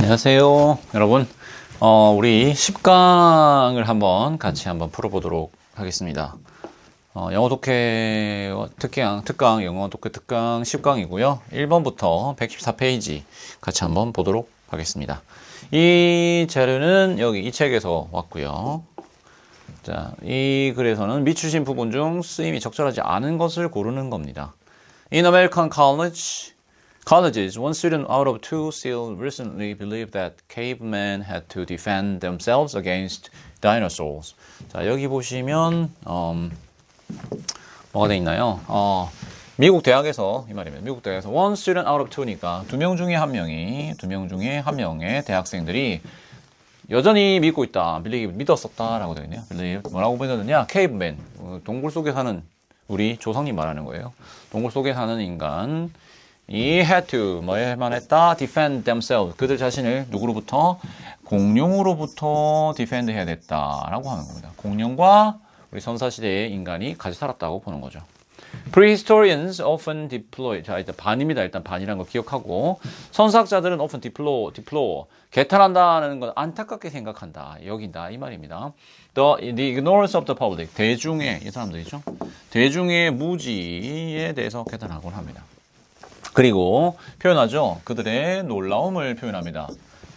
안녕하세요, 여러분. 어, 우리 10강을 한번 같이 한번 풀어보도록 하겠습니다. 어, 영어 독해 특강, 특강, 영어 독해 특강 10강이고요. 1번부터 114페이지 같이 한번 보도록 하겠습니다. 이 자료는 여기 이 책에서 왔고요. 자, 이 글에서는 미추신 부분 중 쓰임이 적절하지 않은 것을 고르는 겁니다. In American college, colleges, one student out of two still recently believed that cavemen had to defend themselves against dinosaurs. 자, 여기 보시면 음, 뭐가 돼 있나요? 어, 미국 대학에서 이 말이면 미국 대학에서 one student out of two니까 두 명 중에 한 명이 두 명 중에 한 명의 대학생들이 여전히 믿고 있다. believe 믿었었다라고 되어 있네요. believe 뭐라고 믿었느냐? 어, 동굴 속에 사는 우리 조상님 말하는 거예요. 동굴 속에 사는 인간 이 had to 뭐에만 했다? defend themselves 그들 자신을 누구로부터 공룡으로부터 defend 해야 됐다라고 하는 겁니다. 공룡과 우리 선사 시대의 인간이 같이 살았다고 보는 거죠. Prehistorians often deploy. 자, 일단 반입니다. 일단 반이라는 거 기억하고. 선사학자들은 often deploy, deploy. 개탄한다는 건 안타깝게 생각한다. 여긴다. 이 말입니다. The, the ignorance of the public. 대중의, 이 사람들이죠. 대중의 무지에 대해서 개탄하곤 합니다. 그리고 표현하죠. 그들의 놀라움을 표현합니다.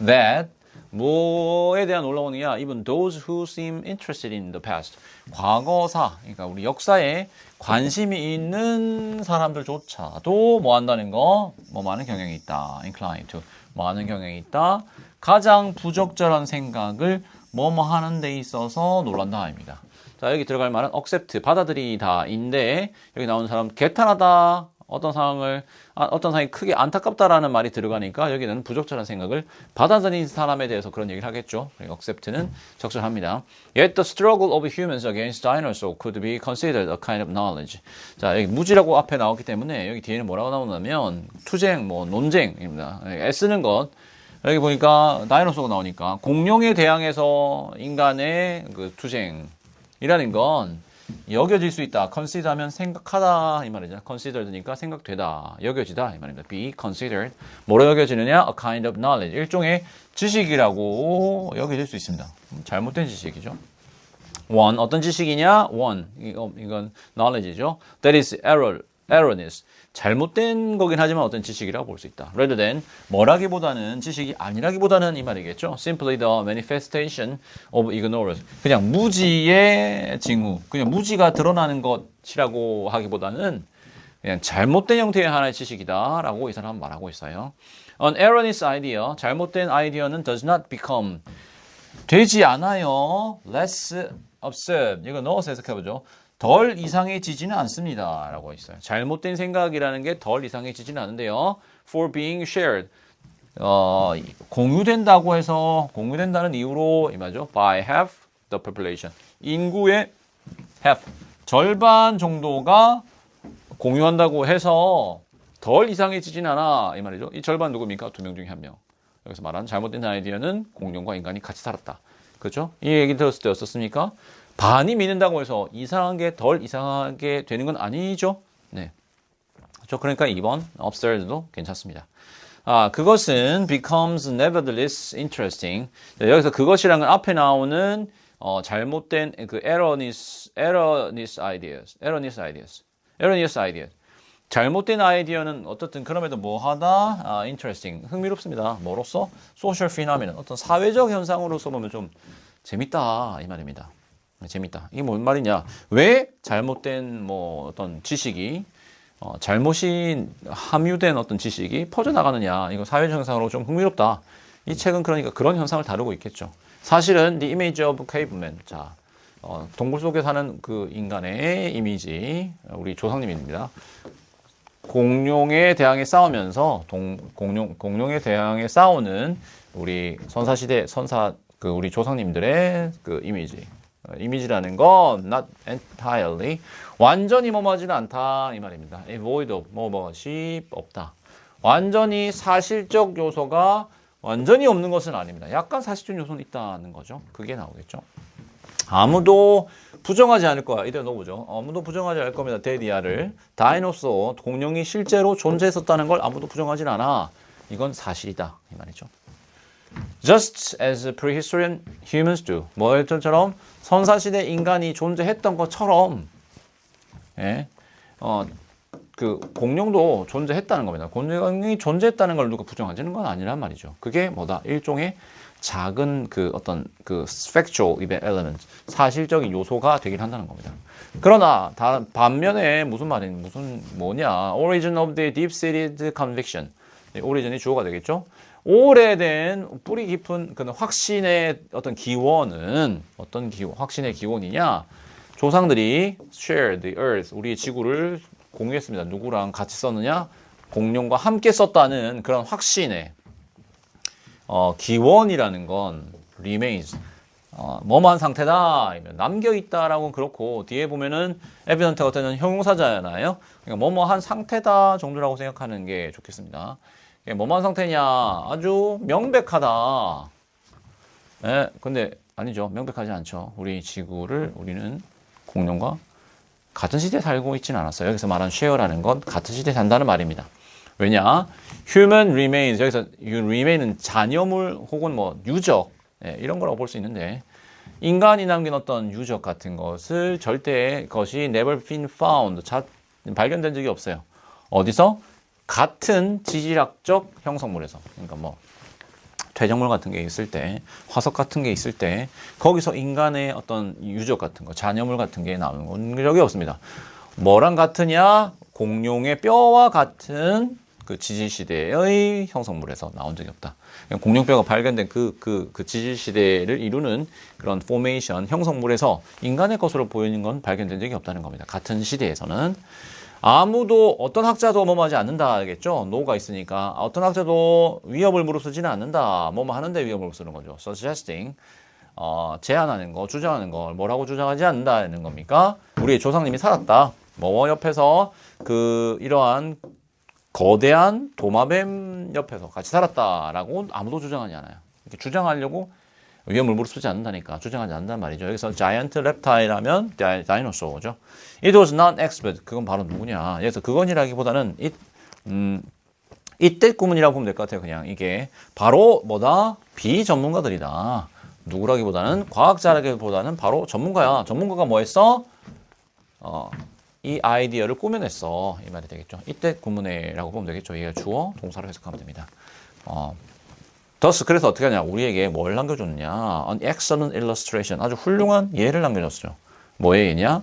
That 뭐에 대한 놀라움이냐? Even those who seem interested in the past. 과거사, 그러니까 우리 역사에 관심이 있는 사람들조차도 뭐 한다는 거, 뭐 많은 경향이 있다. inclined to. 뭐 하는 경향이 있다. 가장 부적절한 생각을 뭐뭐 하는 데 있어서 놀란다 입니다. 자, 여기 들어갈 말은 accept, 받아들이다인데 여기 나오는 사람 개탄하다. 어떤 상황을 아, 어떤 상황이 크게 안타깝다라는 말이 들어가니까 여기는 부적절한 생각을 받아들인 사람에 대해서 그런 얘기를 하겠죠. accept는 적절합니다. Yet the struggle of humans against dinosaurs could be considered a kind of knowledge. 자, 여기 무지라고 앞에 나왔기 때문에 여기 뒤에는 뭐라고 나오냐면 투쟁, 뭐 논쟁입니다. 애쓰는 것. 여기 보니까 다이노소가 나오니까 공룡에 대항해서 인간의 그 투쟁이라는 건 여겨질 수 있다. consider하면 생각하다 이 말이죠. considered니까 생각되다, 여겨지다 이 말입니다. be considered 뭐로 여겨지느냐? a kind of knowledge 일종의 지식이라고 여겨질 수 있습니다. 잘못된 지식이죠. one 어떤 지식이냐? one 이건 knowledge죠. that is error, erroneous 잘못된 거긴 하지만 어떤 지식이라고 볼 수 있다. rather than 뭐라기보다는 지식이 아니라기보다는 이 말이겠죠. simply the manifestation of ignorance. 그냥 무지의 징후, 그냥 무지가 드러나는 것이라고 하기보다는 그냥 잘못된 형태의 하나의 지식이다라고 이 사람은 말하고 있어요. An erroneous idea, 잘못된 아이디어는 does not become 되지 않아요. less absurd. 이거 넣어서 해석해보죠. 덜 이상해지지는 않습니다. 라고 있어요. 잘못된 생각이라는 게 덜 이상해지지는 않은데요. for being shared. 어, 공유된다고 해서 공유된다는 이유로 이 말이죠. by half the population. 인구의 half. 절반 정도가 공유한다고 해서 덜 이상해지진 않아. 이 말이죠. 이 절반 누굽니까? 두 명 중에 한 명. 여기서 말하는 잘못된 아이디어는 공룡과 인간이 같이 살았다. 그렇죠? 이 얘기 들었을 때 어떻습니까? 반이 믿는다고 해서 이상한 게 덜 이상하게 되는 건 아니죠. 네. 그렇죠. 그러니까 2번 absurd도 괜찮습니다. 아, 그것은 becomes nevertheless interesting. 네, 여기서 그것이란 건 앞에 나오는 어, 잘못된 그 erroneous, erroneous ideas, erroneous ideas, erroneous ideas. 잘못된 아이디어는 어떻든 그럼에도 뭐하다 아, interesting 흥미롭습니다. 뭐로서 social phenomenon 어떤 사회적 현상으로서 보면 좀 재밌다 이 말입니다. 재밌다. 이게 뭔 말이냐? 왜 잘못된 뭐 어떤 지식이 어, 잘못이 함유된 어떤 지식이 퍼져나가느냐? 이거 사회적 현상으로 좀 흥미롭다. 이 책은 그러니까 그런 현상을 다루고 있겠죠. 사실은 The Image of Caveman. 자, 어, 동굴 속에 사는 그 인간의 이미지, 우리 조상님입니다. 공룡에 대항해 싸우면서 동, 공룡 공룡에 대항해 싸우는 우리 선사 시대 선사 그 우리 조상님들의 그 이미지 어, 이미지라는 건 not entirely 완전히 뭐뭐하지는 않다 이 말입니다. avoid of 뭐뭐것이 없다. 완전히 사실적 요소가 완전히 없는 것은 아닙니다. 약간 사실적 요소는 있다는 거죠. 그게 나오겠죠. 아무도 부정하지 않을 거야. 이대로 넣어보죠. 아무도 부정하지 않을 겁니다. 데디아를. 다이노소, 공룡이 실제로 존재했었다는 걸 아무도 부정하진 않아. 이건 사실이다. 이 말이죠. Just as prehistoric humans do. 뭐였던처럼 선사시대 인간이 존재했던 것처럼 예, 어, 그 공룡도 존재했다는 겁니다. 공룡이 존재했다는 걸 누가 부정하지는 건 아니란 말이죠. 그게 뭐다? 일종의 작은 그 어떤 그 factual element, 사실적인 요소가 되긴 한다는 겁니다. 그러나 다른 반면에 무슨 말인 무슨 뭐냐? origin of the deep-seated conviction. 오리진이 주어가 되겠죠. 오래된 뿌리 깊은 그 확신의 어떤 기원은 어떤 기원, 확신의 기원이냐? 조상들이 share the earth, 우리 지구를 공유했습니다. 누구랑 같이 썼느냐? 공룡과 함께 썼다는 그런 확신의 어, 기원이라는 건 remains. 어, 뭐만 상태다, 남겨 있다라고 그렇고 뒤에 보면은 evident가 어떤 형용사잖아요. 그러니까 뭐뭐한 상태다 정도라고 생각하는 게 좋겠습니다. 이게 뭐뭐한 상태냐? 아주 명백하다. 예, 근데 아니죠. 명백하지 않죠. 우리 지구를 우리는 공룡과 같은 시대에 살고 있지는 않았어요. 여기서 말한 share라는 건 같은 시대에 산다는 말입니다. 왜냐? human remains 여기서 remain은 잔여물 혹은 뭐 유적 예, 이런 거라고 볼 수 있는데 인간이 남긴 어떤 유적 같은 것을 절대 그것이 never been found 자, 발견된 적이 없어요. 어디서? 같은 지질학적 형성물에서 그러니까 뭐 퇴적물 같은 게 있을 때, 화석 같은 게 있을 때, 거기서 인간의 어떤 유적 같은 거, 잔여물 같은 게 나오는 건 적이 없습니다. 뭐랑 같으냐? 공룡의 뼈와 같은 그 지질 시대의 형성물에서 나온 적이 없다. 공룡뼈가 발견된 그, 그, 그 지질 시대를 이루는 그런 포메이션, 형성물에서 인간의 것으로 보이는 건 발견된 적이 없다는 겁니다. 같은 시대에서는. 아무도 어떤 학자도 뭐뭐하지 않는다 알겠죠? 노가 있으니까 어떤 학자도 위협을 무릅쓰지는 않는다. 뭐뭐 하는데 위협을 무릅쓰는 거죠. suggesting 어, 제안하는 거, 주장하는 걸 뭐라고 주장하지 않는다는 겁니까? 우리의 조상님이 살았다. 뭐 옆에서 그 이러한 거대한 도마뱀 옆에서 같이 살았다라고 아무도 주장하지 않아요. 이렇게 주장하려고 위험을 무릅쓰지 않는다니까 주장하지 않는단 말이죠. 여기서 reptile 하면 다이노소죠. It was not expert. 그건 바로 누구냐. 그래서 그건이라기보다는 it, 음, 이때 구문이라고 보면 될 것 같아요. 그냥 이게 바로 뭐다 비전문가들이다. 누구라기보다는 과학자라기보다는 바로 전문가야. 전문가가 뭐 했어? 어, 이 아이디어를 꾸며냈어. 이 말이 되겠죠. 이때 구문에라고 보면 되겠죠. 얘가 주어, 동사로 해석하면 됩니다. 어, 더스 그래서 어떻게 하냐? 우리에게 뭘 남겨줬냐? An excellent illustration. 아주 훌륭한 예를 남겨줬죠. 뭐의 예냐?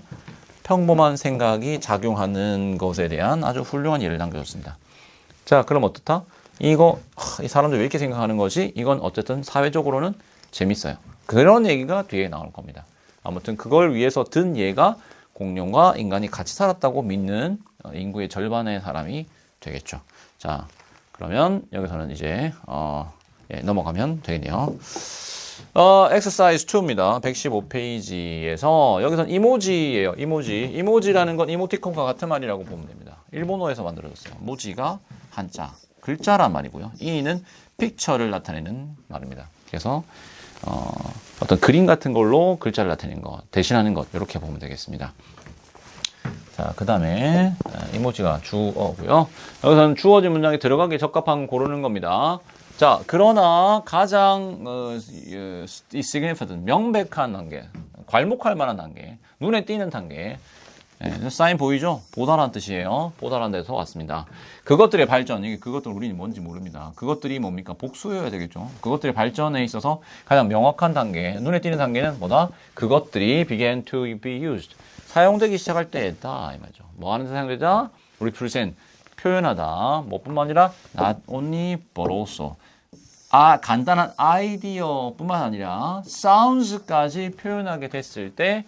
평범한 생각이 작용하는 것에 대한 아주 훌륭한 예를 남겨줬습니다. 자, 그럼 어떻다? 이거 하, 이 사람들 왜 이렇게 생각하는 거지? 이건 어쨌든 사회적으로는 재밌어요. 그런 얘기가 뒤에 나올 겁니다. 아무튼 그걸 위해서 든 예가 공룡과 인간이 같이 살았다고 믿는 어, 인구의 절반의 사람이 되겠죠. 자, 그러면 여기서는 이제 어, 예, 넘어가면 되겠네요. 어, exercise 2입니다. 115페이지에서 여기선 이모지예요. 이모지. 이모지라는 건 이모티콘과 같은 말이라고 보면 됩니다. 일본어에서 만들어졌어요. 모지가 한자, 글자란 말이고요. 이는 픽처를 나타내는 말입니다. 그래서 어, 어떤 그림 같은 걸로 글자를 나타내는 것, 대신하는 것 이렇게 보면 되겠습니다. 자, 그 다음에 이모지가 주어고요. 여기서는 주어진 문장에 들어가기 적합한 고르는 겁니다. 자, 그러나 가장 어, 이 significant 명백한 단계, 괄목할 만한 단계, 눈에 띄는 단계. 네, 사인 보이죠? 보다란 뜻이에요. 보다란 데서 왔습니다. 그것들의 발전, 이게 그것들 우리는 뭔지 모릅니다. 그것들이 뭡니까? 복수여야 되겠죠. 그것들의 발전에 있어서 가장 명확한 단계, 눈에 띄는 단계는 뭐다? 그것들이 began to be used. 사용되기 시작할 때다. 이 말이죠. 뭐 하는 데 사용되자? represent. 표현하다. 뭐뿐만 아니라 not only but also. 아, 간단한 아이디어뿐만 아니라 sounds까지 표현하게 됐을 때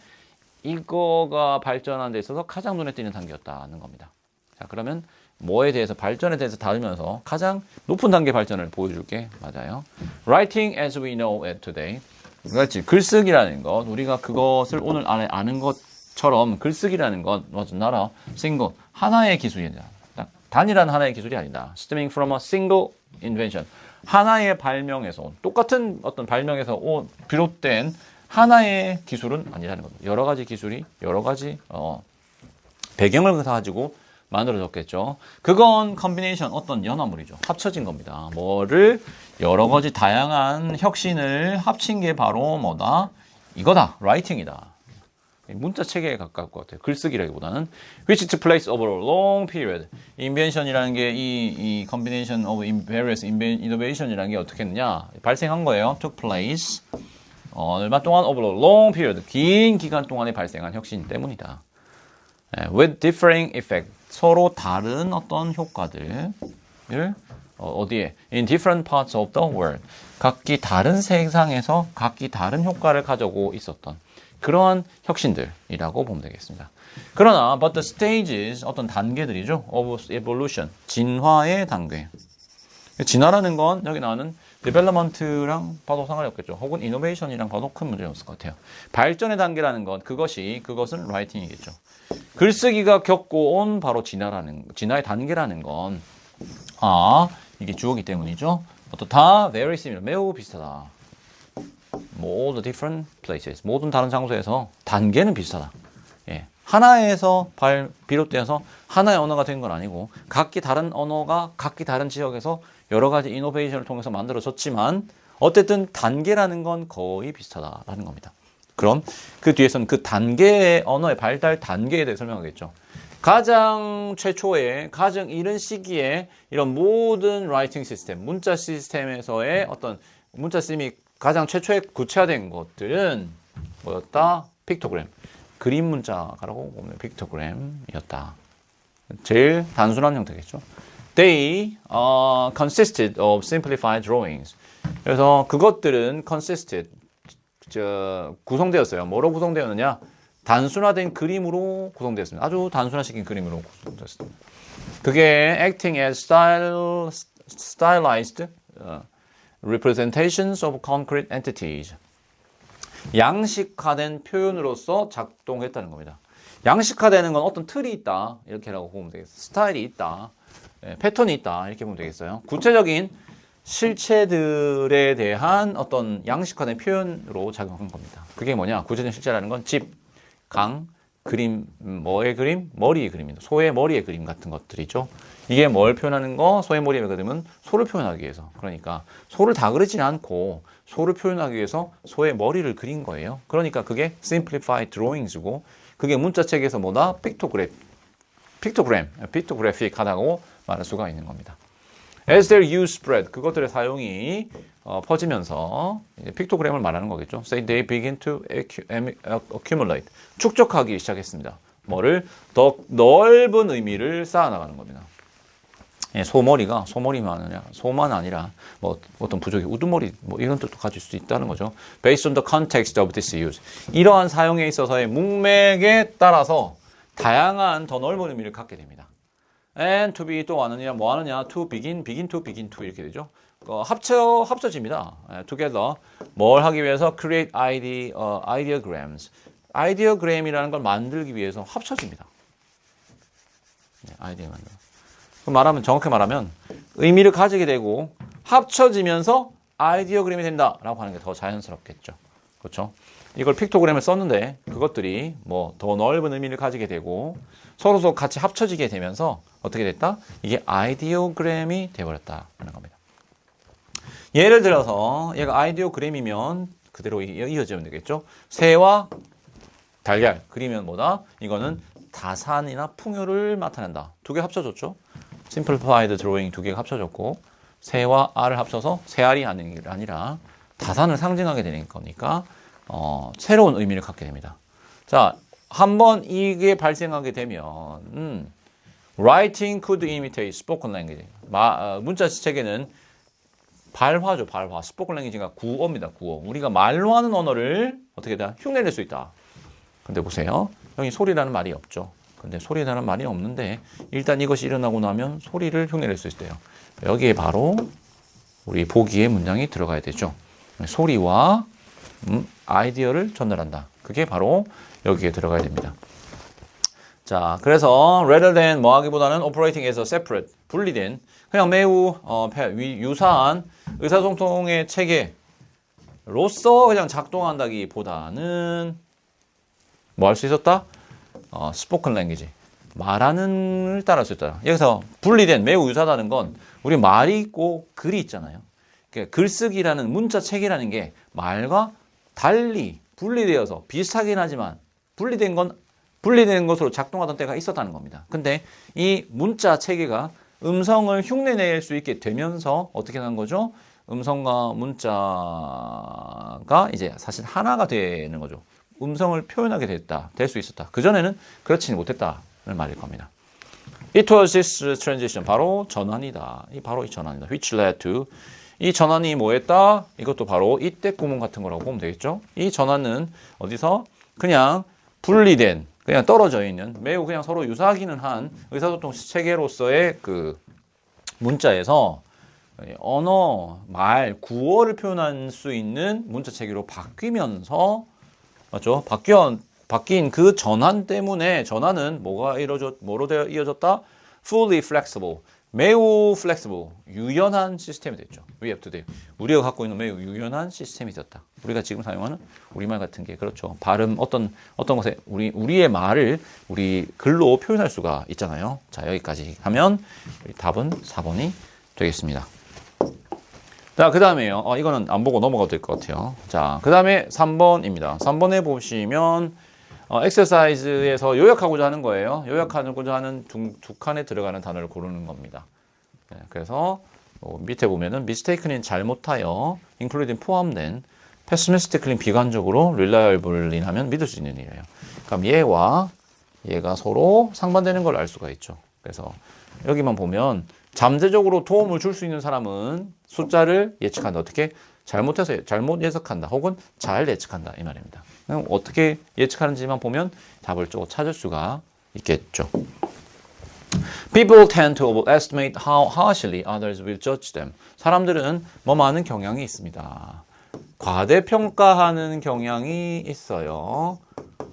이거가 발전하는 데 있어서 가장 눈에 띄는 단계였다는 겁니다. 자, 그러면 뭐에 대해서 발전에 대해서 다루면서 가장 높은 단계 발전을 보여줄 게. 맞아요. Writing as we know it today. 그렇지. 글쓰기라는 것. 우리가 그것을 오늘 안에 아는 것처럼 글쓰기라는 것. 맞아. 나라. single. 하나의 기술이다. 단일한 하나의 기술이 아니다. stemming from a single invention. 하나의 발명에서 똑같은 어떤 발명에서 비롯된 하나의 기술은 아니라는 겁니다. 여러 가지 기술이 여러 가지 어, 배경을 가지고 만들어졌겠죠. 그건 컨비네이션 어떤 연화물이죠. 합쳐진 겁니다. 뭐를 여러 가지 다양한 혁신을 합친 게 바로 뭐다? 이거다. 라이팅이다. 문자 체계에 가까울 것 같아요. 글쓰기라기보다는 which took place over a long period. invention이라는 게 이 이 combination of various innovation이라는 게 어떻게 했느냐? 발생한 거예요. took place. 어, 얼마 동안 over a long period. 긴 기간 동안에 발생한 혁신 때문이다. 예, with differing effect. 서로 다른 어떤 효과들을 어, 어디에? in different parts of the world. 각기 다른 세상에서 각기 다른 효과를 가져오고 있었던 그러한 혁신들이라고 보면 되겠습니다. 그러나 but the stages 어떤 단계들이죠. of evolution. 진화의 단계. 진화라는 건 여기 나오는 development랑 봐도 상관이 없겠죠. 혹은 innovation이랑 봐도 큰 문제는 없을 것 같아요. 발전의 단계라는 건 그것이 그것은 writing이겠죠. 글쓰기가 겪고 온 바로 진화라는 진화의 단계라는 건 아, 이게 주어기 때문이죠. 어떤 다 very similar, 매우 비슷하다. 뭐 all the different places, 모든 다른 장소에서 단계는 비슷하다. 예. 하나에서 발, 비롯되어서 하나의 언어가 된 건 아니고 각기 다른 언어가 각기 다른 지역에서 여러 가지 이노베이션을 통해서 만들어졌지만 어쨌든 단계라는 건 거의 비슷하다라는 겁니다. 그럼 그 뒤에서는 그 단계의 언어의 발달 단계에 대해 설명하겠죠. 가장 최초의 가장 이른 시기에 이런 모든 라이팅 시스템, 문자 시스템에서의 어떤 문자 시스템이 가장 최초에 구체화된 것들은 뭐였다? 픽토그램. 그림 문자라고 보면 픽토그램이었다. 제일 단순한 형태겠죠. They uh, consisted of simplified drawings. 그래서 그것들은 consisted 저 구성되었어요. 뭐로 구성되었느냐? 단순화된 그림으로 구성되었습니다. 아주 단순화시킨 그림으로 구성되었습니다. 그게 acting as style, stylized uh, representations of concrete entities. 양식화된 표현으로서 작동했다는 겁니다. 양식화되는 건 어떤 틀이 있다 이렇게라고 보면 되겠어요. 스타일이 있다, 예, 패턴이 있다 이렇게 보면 되겠어요. 구체적인 실체들에 대한 어떤 양식화된 표현으로 작용한 겁니다. 그게 뭐냐? 구체적인 실체라는 건 집, 강, 그림, 음, 뭐의 그림? 머리의 그림입니다. 소의 머리의 그림 같은 것들이죠. 이게 뭘 표현하는 거? 소의 머리의 그림은 소를 표현하기 위해서. 그러니까 소를 다 그리지는 않고 소를 표현하기 위해서 소의 머리를 그린 거예요. 그러니까 그게 simplified drawings고 그게 문자책에서 뭐다? 픽토그래프, 픽토그램, 픽토그래픽 하다고 말할 수가 있는 겁니다. As their use spread, 그것들의 사용이 어, 퍼지면서 픽토그램을 말하는 거겠죠. Say they begin to accumulate, 축적하기 시작했습니다. 뭐를 더 넓은 의미를 쌓아나가는 겁니다. 예, 소머리가 소머리만 아니라 소만 아니라 뭐 어떤 부족이 우두머리 뭐 이런 뜻도 가질 수 있다는 거죠. Based on the context of this use. 이러한 사용에 있어서의 문맥에 따라서 다양한 더 넓은 의미를 갖게 됩니다. And to be 또 하느냐 뭐 하느냐 to begin begin to begin to 이렇게 되죠. 어, 합쳐 합쳐집니다. 예, together 뭘 하기 위해서 create ide, 어, ideograms. 아이디어그램이라는 걸 만들기 위해서 합쳐집니다. 네, 아이디어 만들. 그 말하면 정확히 말하면 의미를 가지게 되고 합쳐지면서 아이디어그램이 된다라고 하는 게 더 자연스럽겠죠. 그렇죠? 이걸 픽토그램을 썼는데 그것들이 뭐 더 넓은 의미를 가지게 되고 서로서 같이 합쳐지게 되면서 어떻게 됐다? 이게 아이디어그램이 되어버렸다라는 겁니다. 예를 들어서 얘가 아이디어그램이면 그대로 이- 이어지면 되겠죠. 새와 달걀 그리면 뭐다? 이거는 다산이나 풍요를 나타낸다. 두 개 합쳐졌죠. Simplified drawing 두 개가 합쳐졌고 새와 알을 합쳐서 새알이 아니- 아니라 다산을 상징하게 되는 거니까 어, 새로운 의미를 갖게 됩니다. 자, 한번 이게 발생하게 되면 음, writing could imitate spoken language. 마, 어, 문자 체계는 발화죠, 발화. 스포큰 랭귀지가 구어입니다, 구어. 우리가 말로 하는 언어를 어떻게 다 흉내낼 수 있다. 근데 보세요. 여기 소리라는 말이 없죠. 근데 소리라는 말이 없는데 일단 이것이 일어나고 나면 소리를 흉내낼 수 있어요. 여기에 바로 우리 보기의 문장이 들어가야 되죠. 소리와 음, 아이디어를 전달한다. 그게 바로 여기에 들어가야 됩니다. 자, 그래서 rather than 뭐 하기보다는 operating as a separate 분리된 그냥 매우 어, 유사한 의사소통의 체계로서 그냥 작동한다기보다는 뭐 할 수 있었다? 어, 스포큰 랭귀지. 말하는 을 따를 수 있다. 여기서 분리된 매우 유사하다는 건 우리 말이 있고 글이 있잖아요. 그러니까 글쓰기라는 문자 체계라는 게 말과 달리 분리되어서 비슷하긴 하지만 분리된 건 분리된 것으로 작동하던 때가 있었다는 겁니다. 근데 이 문자 체계가 음성을 흉내낼 수 있게 되면서 어떻게 된 거죠? 음성과 문자가 이제 사실 하나가 되는 거죠. 음성을 표현하게 됐다, 될 수 있었다. 그전에는 그렇지는 못했다는 말일 겁니다. It was this transition. 바로 전환이다. 이 바로 이 전환이다. Which led to. 이 전환이 뭐했다? 이것도 바로 이때 구문 같은 거라고 보면 되겠죠. 이 전환은 어디서 그냥 분리된, 그냥 떨어져 있는 매우 그냥 서로 유사하기는 한 의사소통 체계로서의 그 문자에서 언어, 말, 구어를 표현할 수 있는 문자 체계로 바뀌면서 맞죠? 바뀌어 바뀐 그 전환 때문에 전환은 뭐가 이루어졌 뭐로 되어 이어졌다? fully flexible. 매우 flexible. 유연한 시스템이 됐죠. We have today. 우리가 갖고 있는 매우 유연한 시스템이 됐다. 우리가 지금 사용하는 우리말 같은 게 그렇죠. 발음 어떤 어떤 것에 우리 우리의 말을 우리 글로 표현할 수가 있잖아요. 자, 여기까지 하면 답은 4번이 되겠습니다. 자, 그 다음에요. 어, 이거는 안 보고 넘어가도 될 것 같아요. 자, 그 다음에 3번입니다. 3번에 보시면, 어, 엑서사이즈에서 요약하고자 하는 거예요. 요약하고자 하는 두, 두 칸에 들어가는 단어를 고르는 겁니다. 네, 그래서 어, 밑에 보면은 mistaken은 잘못하여, including 포함된, pessimistically 비관적으로, reliablely 하면 믿을 수 있는 일이에요. 그럼 얘와 얘가 서로 상반되는 걸 알 수가 있죠. 그래서 여기만 보면 잠재적으로 도움을 줄 수 있는 사람은 숫자를 예측한다. 어떻게? 잘못해서 잘못 예측한다. 혹은 잘 예측한다. 이 말입니다. 어떻게 예측하는지만 보면 답을 좀 찾을 수가 있겠죠. People tend to overestimate how harshly others will judge them. 사람들은 뭐 많은 경향이 있습니다. 과대평가하는 경향이 있어요.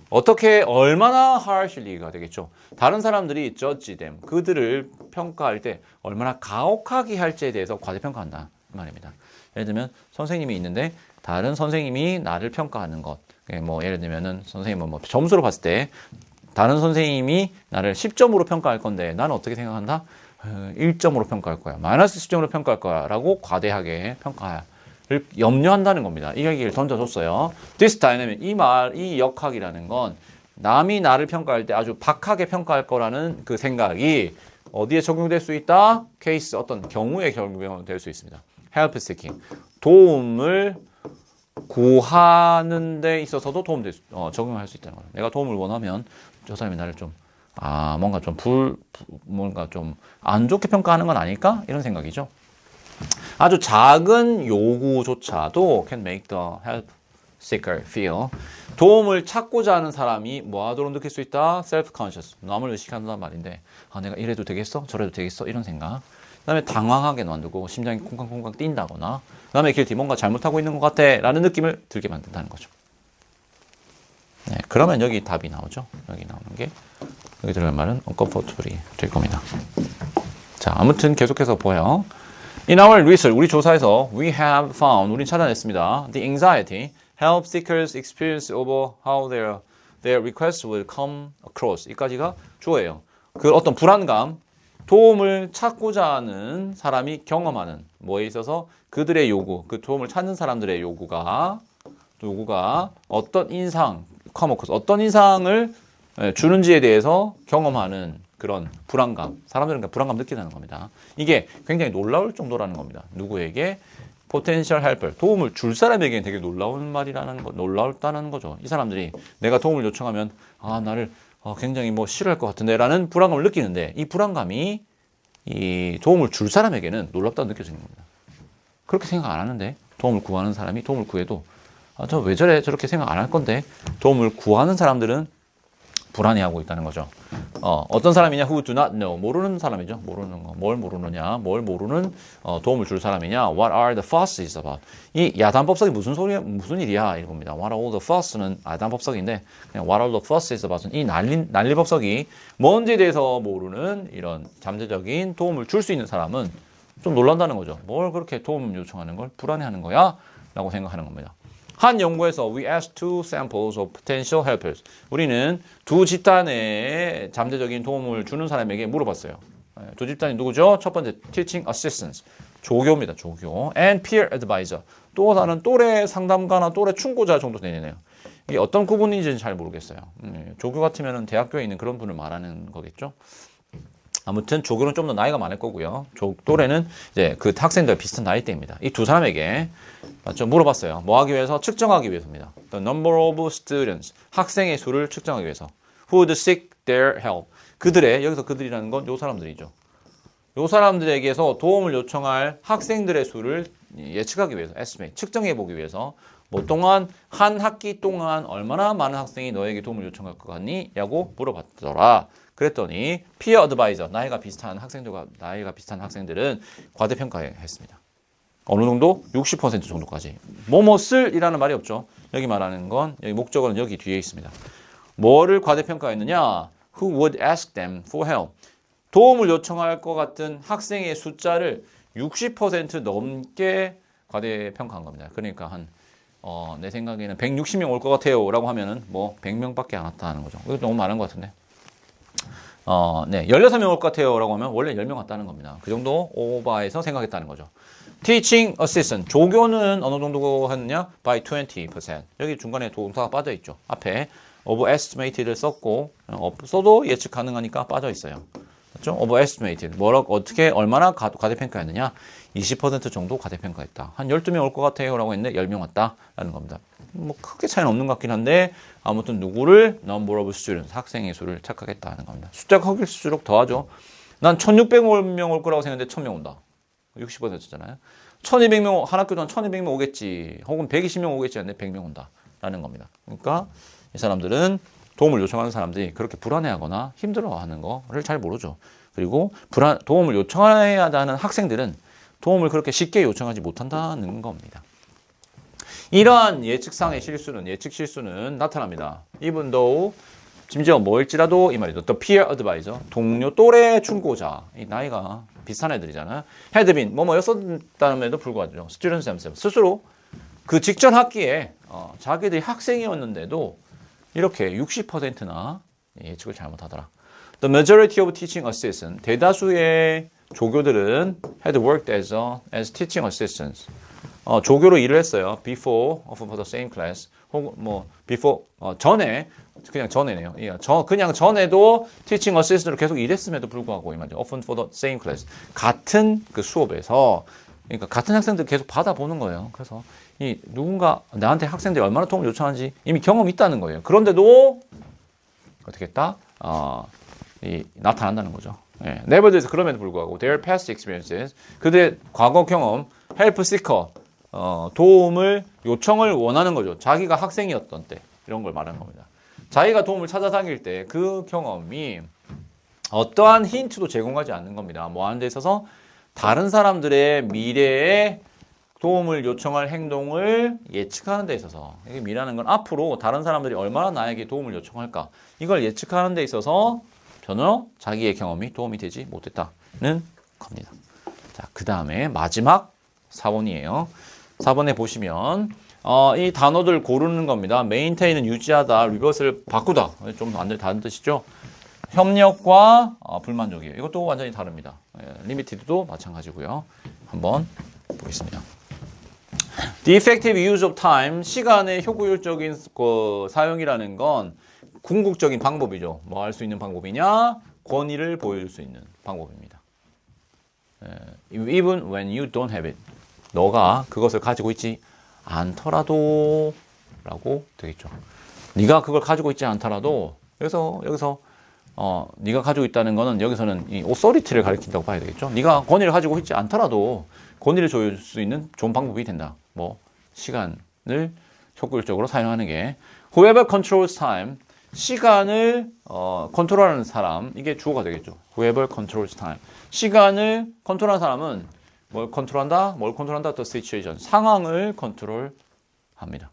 어떻게 얼마나 harshly가 되겠죠. 다른 사람들이 judge them 그들을 평가할 때 얼마나 가혹하게 할지에 대해서 과대평가한다 이 말입니다. 예를 들면 선생님이 있는데 다른 선생님이 나를 평가하는 것. 예, 뭐 예를 들면은 선생님은 뭐 점수로 봤을 때 다른 선생님이 나를 10점으로 평가할 건데 나는 어떻게 생각한다? 1점으로 평가할 거야. 마이너스 10점으로 평가할 거야. 라고 과대하게 평가를 염려한다는 겁니다. 이 얘기를 던져줬어요. This dynamic, 이 말, 이 역학이라는 건 남이 나를 평가할 때 아주 박하게 평가할 거라는 그 생각이 어디에 적용될 수 있다? 케이스, 어떤 경우에 적용될 수 있습니다. help seeking. 도움을 구하는 데 있어서도 도움 될 수, 어, 적용할 수 있다는 거예요. 내가 도움을 원하면 저 사람이 나를 좀, 아, 뭔가 좀 불, 뭔가 좀 안 좋게 평가하는 건 아닐까? 이런 생각이죠. 아주 작은 요구조차도 can make the help seeker feel. 도움을 찾고자 하는 사람이 뭐 하도록 느낄 수 있다? self-conscious. 남을 의식한다는 말인데, 아, 내가 이래도 되겠어? 저래도 되겠어? 이런 생각. 그 다음에 당황하게 만들고 심장이 콩쾅콩쾅 뛴다거나 그 다음에 길티 뭔가 잘못하고 있는 것 같아 라는 느낌을 들게 만든다는 거죠. 네, 그러면 여기 답이 나오죠. 여기 나오는 게 여기 들어갈 말은 uncomfortably 될 겁니다. 자, 아무튼 계속해서 보여. In our research, 우리 조사에서 we have found, 우린 찾아냈습니다. The anxiety help seekers experience over how their their requests will come across. 이까지가 주어예요. 그 어떤 불안감, 도움을 찾고자 하는 사람이 경험하는 뭐에 있어서 그들의 요구, 그 도움을 찾는 사람들의 요구가 요구가 어떤 인상, 커머커스 어떤 인상을 예, 주는지에 대해서 경험하는 그런 불안감, 사람들은 불안감 느끼는 겁니다. 이게 굉장히 놀라울 정도라는 겁니다. 누구에게 포텐셜 헬퍼 도움을 줄 사람에게는 되게 놀라운 말이라는 거, 놀라웠다는 거죠. 이 사람들이 내가 도움을 요청하면 아 나를 어, 굉장히 뭐 싫어할 것 같은데라는 불안감을 느끼는데 이 불안감이 이 도움을 줄 사람에게는 놀랍다고 느껴지는 겁니다. 그렇게 생각 안 하는데 도움을 구하는 사람이 도움을 구해도 아, 저 왜 저래 저렇게 생각 안 할 건데 도움을 구하는 사람들은 불안해하고 있다는 거죠. 어, 어떤 사람이냐? Who do not know. 모르는 사람이죠. 모르는 거. 뭘 모르느냐? 뭘 모르는 어, 도움을 줄 사람이냐? What are the fusses about? 이 야단법석이 무슨 소리야? 무슨 일이야? 이겁니다. What are all the fuss는 야단법석인데 그냥 What are the fusses about은 이 난리 난리법석이 뭔지에 대해서 모르는 이런 잠재적인 도움을 줄 수 있는 사람은 좀 놀란다는 거죠. 뭘 그렇게 도움 요청하는 걸 불안해하는 거야? 라고 생각하는 겁니다. 한 연구에서 we asked two samples of potential helpers. 우리는 두 집단의 잠재적인 도움을 주는 사람에게 물어봤어요. 두 집단이 누구죠? 첫 번째 teaching assistants. 조교입니다. 조교. and peer advisor. 또 다른 또래 상담가나 또래 충고자 정도 되네요. 이게 어떤 구분인지는 잘 모르겠어요. 음, 조교 같으면 대학교에 있는 그런 분을 말하는 거겠죠. 아무튼 조교는 좀 더 나이가 많을 거고요. 조 또래는 이제 그 학생들 비슷한 나이대입니다. 이 두 사람에게 맞죠? 물어봤어요. 뭐 하기 위해서? 측정하기 위해서입니다. The number of students. 학생의 수를 측정하기 위해서. Who would seek their help. 그들의, 여기서 그들이라는 건 요 사람들이죠. 요 사람들에게서 도움을 요청할 학생들의 수를 예측하기 위해서, estimate, 측정해 보기 위해서 뭐 동안 한 학기 동안 얼마나 많은 학생이 너에게 도움을 요청할 것 같니? 라고 물어봤더라. 그랬더니 peer advisor, 나이가 비슷한 학생들과 나이가 비슷한 학생들은 과대평가했습니다. 어느 정도? 60% 정도까지. 뭐뭐쓸이라는 말이 없죠. 여기 말하는 건 여기 목적어는 여기 뒤에 있습니다. 뭐를 과대평가했느냐? Who would ask them for help? 도움을 요청할 것 같은 학생의 숫자를 60% 넘게 과대평가한 겁니다. 그러니까 한, 어, 내 생각에는 160명 올 것 같아요. 라고 하면은 뭐 100명밖에 안 왔다는 거죠. 이거 너무 많은 것 같은데. 어, 네. 16명 올 것 같아요. 라고 하면 원래 10명 왔다는 겁니다. 그 정도 오버해서 생각했다는 거죠. Teaching assistant. 조교는 어느 정도 했느냐? By 20%. 여기 중간에 동사가 빠져 있죠. 앞에 of estimate를 썼고, 어, 써도 예측 가능하니까 빠져 있어요. 맞죠? of estimated. 뭐라, 어떻게, 얼마나 가, 과대평가했느냐? 20% 정도 과대평가했다. 한 12명 올 것 같아요. 라고 했는데 10명 왔다. 라는 겁니다. 뭐 크게 차이는 없는 것 같긴 한데 아무튼 누구를 number of students 학생의 수를 착각했다는 겁니다. 숫자가 커질수록 더하죠. 난 1600명 올 거라고 생각했는데 1000명 온다. 60%잖아요. 1200명 한 학교 동 1200명 오겠지. 혹은 120명 오겠지 하는데 100명 온다. 라는 겁니다. 그러니까 이 사람들은 도움을 요청하는 사람들이 그렇게 불안해하거나 힘들어하는 거를 잘 모르죠. 그리고 불안 도움을 요청해야 하는 학생들은 도움을 그렇게 쉽게 요청하지 못한다는 겁니다. 이러한 예측상의 실수는 예측 실수는 나타납니다. though 심지어 뭐일지라도 이 말이죠. The peer advisor 동료 또래 충고자 이 나이가 비슷한 애들이잖아요. had been 뭐뭐 였었다는에도 불구하고 students themselves 스스로 그 직전 학기에 어, 자기들이 학생이었는데도 이렇게 60%나 예측을 잘못하더라. The majority of teaching assistants 대다수의 조교들은 had worked as a, as teaching assistants. 어, 조교로 일을 했어요. Before, for the same class. 혹은 뭐 before 어, 전에 그냥 전에네요. 예, 저 그냥 전에도 teaching assistant으로 계속 일했음에도 불구하고 이 말이죠. often for the same class. 같은 그 수업에서 그러니까 같은 학생들 계속 받아보는 거예요. 그래서 이 누군가 나한테 학생들이 얼마나 도움을 요청하는지 이미 경험이 있다는 거예요. 그런데도 어떻게 했다? 어, 이, 나타난다는 거죠. 예, nevertheless 그럼에도 불구하고 their past experiences 그들의 과거 경험 help seeker 어, 도움을 요청을 원하는 거죠. 자기가 학생이었던 때 이런 걸 말하는 겁니다. 자기가 도움을 찾아 다닐 때 그 경험이 어떠한 힌트도 제공하지 않는 겁니다. 뭐 하는 데 있어서 다른 사람들의 미래에 도움을 요청할 행동을 예측하는 데 있어서 이게 미라는 건 앞으로 다른 사람들이 얼마나 나에게 도움을 요청할까 이걸 예측하는 데 있어서 전혀 자기의 경험이 도움이 되지 못했다는 겁니다. 자, 그 다음에 마지막 4번이에요. 4번에 보시면 어, 이 단어들 고르는 겁니다. 메인테인은 유지하다, 리버스를 바꾸다. 좀안 다른 뜻이죠. 협력과 어, 불만족이에요. 이것도 완전히 다릅니다. 예, 리미티드도 마찬가지고요. 한번 보겠습니다. The effective use of time, 시간의 효율적인 그 사용이라는 건 궁극적인 방법이죠. 뭐 할 수 있는 방법이냐? 권위를 보여줄 수 있는 방법입니다. 예, even when you don't have it. 너가 그것을 가지고 있지 않더라도 라고 되겠죠. 네가 그걸 가지고 있지 않더라도 여기서 여기서 어 네가 가지고 있다는 거는 여기서는 이 오소리티를 가리킨다고 봐야 되겠죠. 네가 권위를 가지고 있지 않더라도 권위를 줄 수 있는 좋은 방법이 된다. 뭐 시간을 효율적으로 사용하는 게 whoever controls time 시간을 어, 컨트롤하는 사람 이게 주어가 되겠죠. whoever controls time 시간을 컨트롤하는 사람은 뭘 컨트롤한다? 뭘 컨트롤한다? The situation 상황을 컨트롤합니다.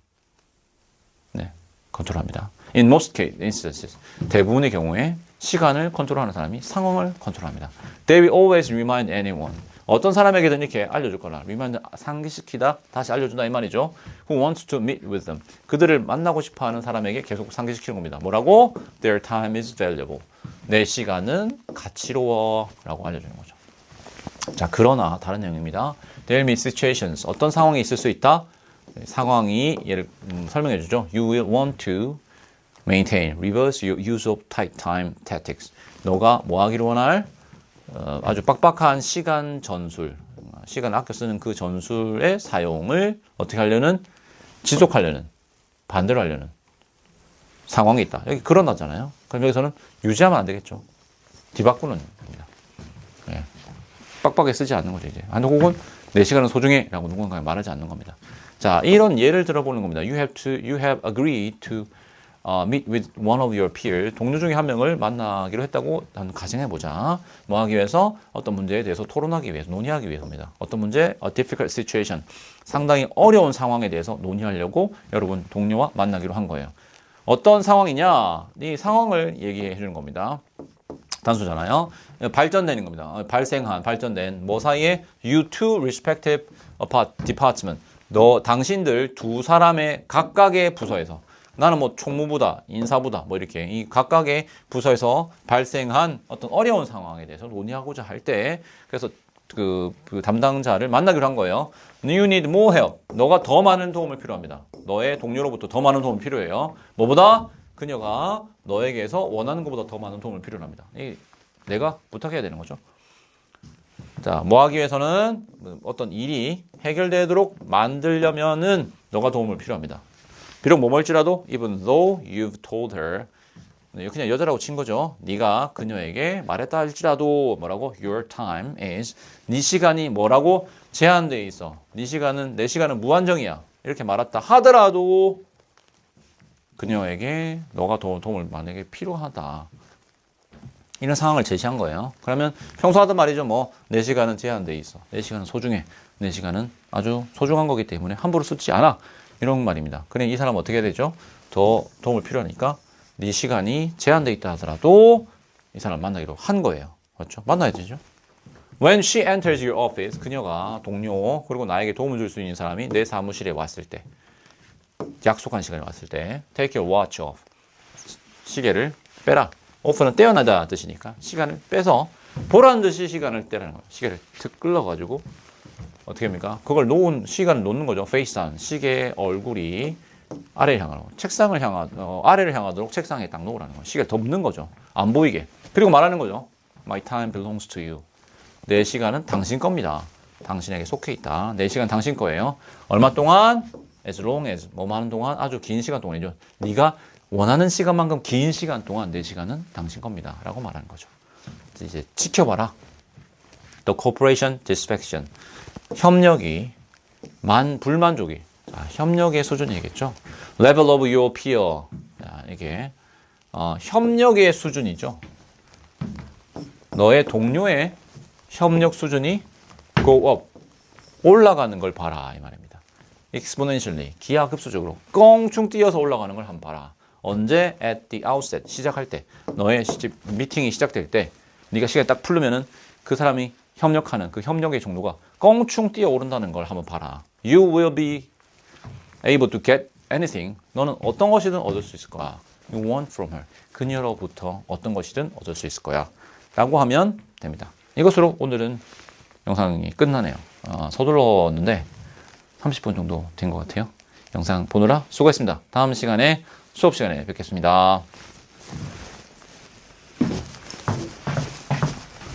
네, 컨트롤합니다. In most case, instances 대부분의 경우에 시간을 컨트롤하는 사람이 상황을 컨트롤합니다. They will always remind anyone 어떤 사람에게든 이렇게 알려줄 거라. 리마인드 상기시키다 다시 알려준다 이 말이죠. Who wants to meet with them. 그들을 만나고 싶어하는 사람에게 계속 상기시키는 겁니다. 뭐라고? Their time is valuable. 내 시간은 가치로워 라고 알려주는 거죠. 자, 그러나 다른 내용입니다. There may be situations. 어떤 상황이 있을 수 있다. 상황이 예를 음, 설명해 주죠. You will want to maintain, reverse use of tight time tactics. 너가 뭐 하기를 원할? 어, 아주 빡빡한 시간 전술, 시간 아껴 쓰는 그 전술의 사용을 어떻게 하려는? 지속하려는, 반대로 하려는 상황이 있다. 여기 그러나잖아요. 그럼 여기서는 유지하면 안 되겠죠. 뒤바꾸는 겁니다. 예. 빡빡하게 쓰지 않는 거죠, 이제. 아니, 혹은 내 시간은 소중해 라고 누군가에 말하지 않는 겁니다. 자, 이런 예를 들어보는 겁니다. You have to, you have agreed to uh, meet with one of your peers. 동료 중에 한 명을 만나기로 했다고 한 가정해 보자. 뭐 하기 위해서 어떤 문제에 대해서 토론하기 위해서 논의하기 위해서입니다. 어떤 문제? A difficult situation. 상당히 어려운 상황에 대해서 논의하려고 여러분 동료와 만나기로 한 거예요. 어떤 상황이냐? 이 상황을 얘기해 주는 겁니다. 단수잖아요. 발전되는 겁니다. 발생한, 발전된 뭐 사이에 you two respective department. 너 당신들 두 사람의 각각의 부서에서 나는 뭐 총무부다, 인사부다, 뭐 이렇게 이 각각의 부서에서 발생한 어떤 어려운 상황에 대해서 논의하고자 할 때 그래서 그, 그 담당자를 만나기로 한 거예요. You need more help. 너가 더 많은 도움을 필요합니다. 너의 동료로부터 더 많은 도움이 필요해요. 뭐보다 그녀가 너에게서 원하는 것보다 더 많은 도움을 필요로 합니다. 이 내가 부탁해야 되는 거죠. 자, 뭐 하기 위해서는 어떤 일이 해결되도록 만들려면은 너가 도움을 필요합니다. 비록 뭐뭐일지라도 even though you've told her 네, 그냥 여자라고 친 거죠. 네가 그녀에게 말했다 할지라도 뭐라고 your time is 네 시간이 뭐라고 제한돼 있어. 네 시간은 내 시간은 무한정이야. 이렇게 말했다 하더라도 그녀에게 너가 도, 도움을 만약에 필요하다. 이런 상황을 제시한 거예요. 그러면 평소 하던 말이죠. 뭐, 내 시간은 제한돼 있어. 내 시간은 소중해. 내 시간은 아주 소중한 거기 때문에 함부로 쓰지 않아. 이런 말입니다. 그래, 이 사람은 어떻게 해야 되죠? 더 도움을 필요하니까 네 시간이 제한돼 있다 하더라도 이 사람 만나기로 한 거예요. 그렇죠? 만나야 되죠. When she enters your office, 그녀가 동료 그리고 나에게 도움을 줄 수 있는 사람이 내 사무실에 왔을 때, 약속한 시간에 왔을 때, take your watch off. 시계를 빼라. off는 떼어나다 뜻이니까 시간을 빼서 보라는 듯이 시간을 떼라는 거예요. 시계를 득 끌어가지고 어떻게 합니까? 그걸 놓은 시간을 놓는 거죠. face down. 시계의 얼굴이 아래를 향하고 책상을 향하 어, 아래를 향하도록 책상에 딱 놓으라는 거예요. 시계를 덮는 거죠. 안 보이게. 그리고 말하는 거죠. My time belongs to you. 내 시간은 당신 겁니다. 당신에게 속해 있다. 내 시간 당신 거예요. 얼마 동안? As long as 뭐 많은 동안 아주 긴 시간 동안이죠. 네가 원하는 시간만큼 긴 시간 동안 내 시간은 당신 겁니다. 라고 말하는 거죠. 이제 지켜봐라. The cooperation dissatisfaction. 협력이 만 불만족이 자, 협력의 수준이겠죠. Level of your peer. 자, 이게 어, 협력의 수준이죠. 너의 동료의 협력 수준이 go up 올라가는 걸 봐라 이 말입니다. Exponentially 기하급수적으로 껑충 뛰어서 올라가는 걸 한번 봐라. 언제 at the outset 시작할 때 너의 시집 미팅이 시작될 때 네가 시간이 딱 풀르면은 그 사람이 협력하는 그 협력의 정도가 껑충 뛰어 오른다는 걸 한번 봐라. You will be able to get anything. 너는 어떤 것이든 얻을 수 있을 거야. You want from her. 그녀로부터 어떤 것이든 얻을 수 있을 거야. 라고 하면 됩니다. 이것으로 오늘은 영상이 끝나네요. 어, 서둘렀는데 30분 정도 된 것 같아요. 영상 보느라 수고했습니다. 다음 시간에 수업 시간에 뵙겠습니다.